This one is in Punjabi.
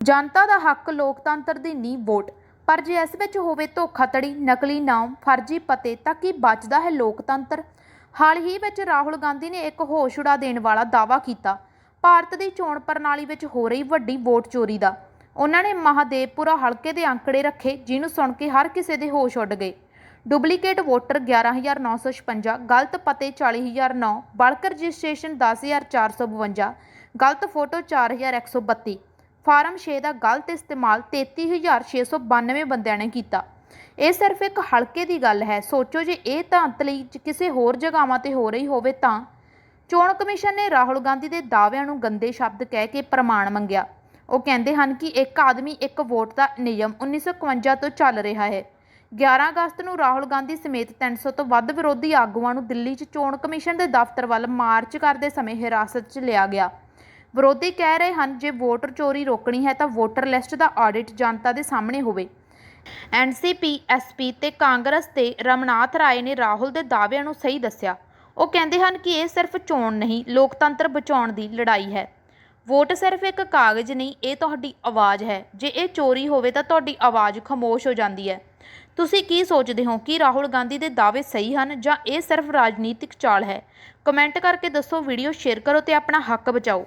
ਜਨਤਾ ਦਾ ਹੱਕ ਲੋਕਤੰਤਰ ਦੀ ਨੀਂਹ ਵੋਟ। ਪਰ ਜੇ ਇਸ ਵਿੱਚ ਹੋਵੇ ਧੋਖਾਧੜੀ, ਨਕਲੀ ਨਾਮ, ਫਰਜ਼ੀ ਪਤੇ, ਤਾਂ ਕੀ ਬਚਦਾ ਹੈ ਲੋਕਤੰਤਰ? ਹਾਲ ਹੀ ਵਿੱਚ ਰਾਹੁਲ ਗਾਂਧੀ ਨੇ ਇੱਕ ਹੋਸ਼ ਉਡਾ ਦੇਣ ਵਾਲਾ ਦਾਅਵਾ ਕੀਤਾ। ਭਾਰਤ ਦੀ ਚੋਣ ਪ੍ਰਣਾਲੀ ਵਿੱਚ ਹੋ ਰਹੀ ਵੱਡੀ ਵੋਟ ਚੋਰੀ ਦਾ। ਉਹਨਾਂ ਨੇ ਮਹਾਦੇਵਪੁਰਾ ਹਲਕੇ ਦੇ ਅੰਕੜੇ ਰੱਖੇ, ਜਿਹਨੂੰ ਸੁਣ ਕੇ ਹਰ ਕਿਸੇ ਦੇ ਹੋਸ਼ ਉੱਡ ਗਏ। ਡੁਪਲੀਕੇਟ ਵੋਟਰ 11956 ਗਲਤ ਪਤੇ 40009 ਬਲਕ ਰਜਿਸਟ੍ਰੇਸ਼ਨ 10452 ਗਲਤ ਫੋਟੋ 4132 ਫਾਰਮ 6 ਦਾ ਗਲਤ ਇਸਤੇਮਾਲ 33692 ਬੰਦਿਆਂ ਨੇ ਕੀਤਾ। ਇਹ ਸਿਰਫ ਇੱਕ ਹਲਕੇ ਦੀ ਗੱਲ ਹੈ। ਸੋਚੋ ਜੇ ਇਹ ਧਾਂਤਲੀ ਲਈ ਕਿਸੇ ਹੋਰ ਜਗ੍ਹਾਵਾਂ ਤੇ ਹੋ ਰਹੀ ਹੋਵੇ ਤਾਂ ਚੋਣ ਕਮਿਸ਼ਨ ਨੇ ਰਾਹੁਲ ਗਾਂਧੀ ਦੇ ਦਾਅਵਿਆਂ ਨੂੰ ਗੰਦੇ ਸ਼ਬਦ ਕਹਿ ਕੇ ਪ੍ਰਮਾਣ ਮੰਗਿਆ। ਉਹ ਕਹਿੰਦੇ ਹਨ ਕਿ ਇੱਕ ਆਦਮੀ ਇੱਕ ਵੋਟ ਦਾ ਨਿਯਮ 1951 ਤੋਂ ਚੱਲ ਰਿਹਾ ਹੈ। 11 ਅਗਸਤ ਨੂੰ ਰਾਹੁਲ ਗਾਂਧੀ ਸਮੇਤ 300 ਤੋਂ ਵੱਧ ਵਿਰੋਧੀ ਆਗੂਆਂ ਨੂੰ ਦਿੱਲੀ 'ਚ ਚੋਣ ਕਮਿਸ਼ਨ ਦੇ ਦਫ਼ਤਰ ਵੱਲ ਮਾਰਚ ਕਰਦੇ ਸਮੇਂ ਹਿਰਾਸਤ 'ਚ ਲਿਆ ਗਿਆ। ਵਿਰੋਧੀ ਕਹਿ ਰਹੇ ਹਨ, ਜੇ ਵੋਟਰ ਚੋਰੀ ਰੋਕਣੀ ਹੈ ਤਾਂ ਵੋਟਰ ਲਿਸਟ ਦਾ ਆਡਿਟ ਜਨਤਾ ਦੇ ਸਾਹਮਣੇ ਹੋਵੇ। ਐਨਸੀਪੀ ਐਸਪੀ ਤੇ ਕਾਂਗਰਸ ਦੇ ਰਮਨਾਥ ਰਾਏ ਨੇ ਰਾਹੁਲ ਦੇ ਦਾਅਵਿਆਂ ਨੂੰ ਸਹੀ ਦੱਸਿਆ। ਉਹ ਕਹਿੰਦੇ ਹਨ ਕਿ ਇਹ ਸਿਰਫ ਚੋਣ ਨਹੀਂ, ਲੋਕਤੰਤਰ ਬਚਾਉਣ ਦੀ ਲੜਾਈ ਹੈ। ਵੋਟ ਸਿਰਫ ਇੱਕ ਕਾਗਜ਼ ਨਹੀਂ, ਇਹ ਤੁਹਾਡੀ ਆਵਾਜ਼ ਹੈ। ਜੇ ਇਹ ਚੋਰੀ ਹੋਵੇ ਤਾਂ ਤੁਹਾਡੀ ਆਵਾਜ਼ ਖਾਮੋਸ਼ ਹੋ ਜਾਂਦੀ ਹੈ। ਤੁਸੀਂ ਕੀ ਸੋਚਦੇ ਹੋ, ਕਿ ਰਾਹੁਲ ਗਾਂਧੀ ਦੇ ਦਾਅਵੇ ਸਹੀ ਹਨ ਜਾਂ ਇਹ ਸਿਰਫ ਰਾਜਨੀਤਿਕ ਚਾਲ ਹੈ? ਕਮੈਂਟ ਕਰਕੇ ਦੱਸੋ, ਵੀਡੀਓ ਸ਼ੇਅਰ ਕਰੋ ਤੇ ਆਪਣਾ ਹੱਕ ਬਚਾਓ।